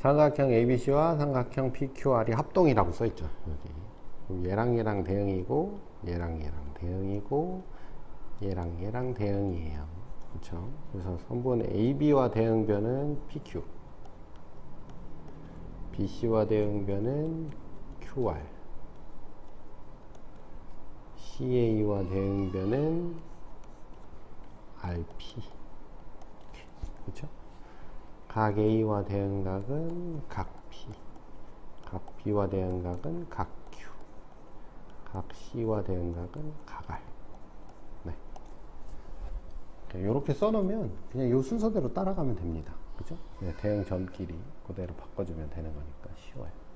삼각형 ABC와 삼각형 PQR이 합동이라고 써 있죠. 여기. 얘랑 얘랑 대응이고 얘랑 얘랑 대응이고 얘랑 얘랑 대응이에요. 그렇죠? 그래서 선분 AB와 대응변은 PQ. BC와 대응변은 QR. CA와 대응변은 RP. 그렇죠? 각 A와 대응각은 각 P, 각 B와 대응각은 각 Q, 각 C와 대응각은 각 R. 네. 이렇게 써놓으면 그냥 이 순서대로 따라가면 됩니다. 그죠? 네, 대응 점끼리 그대로 바꿔주면 되는 거니까 쉬워요.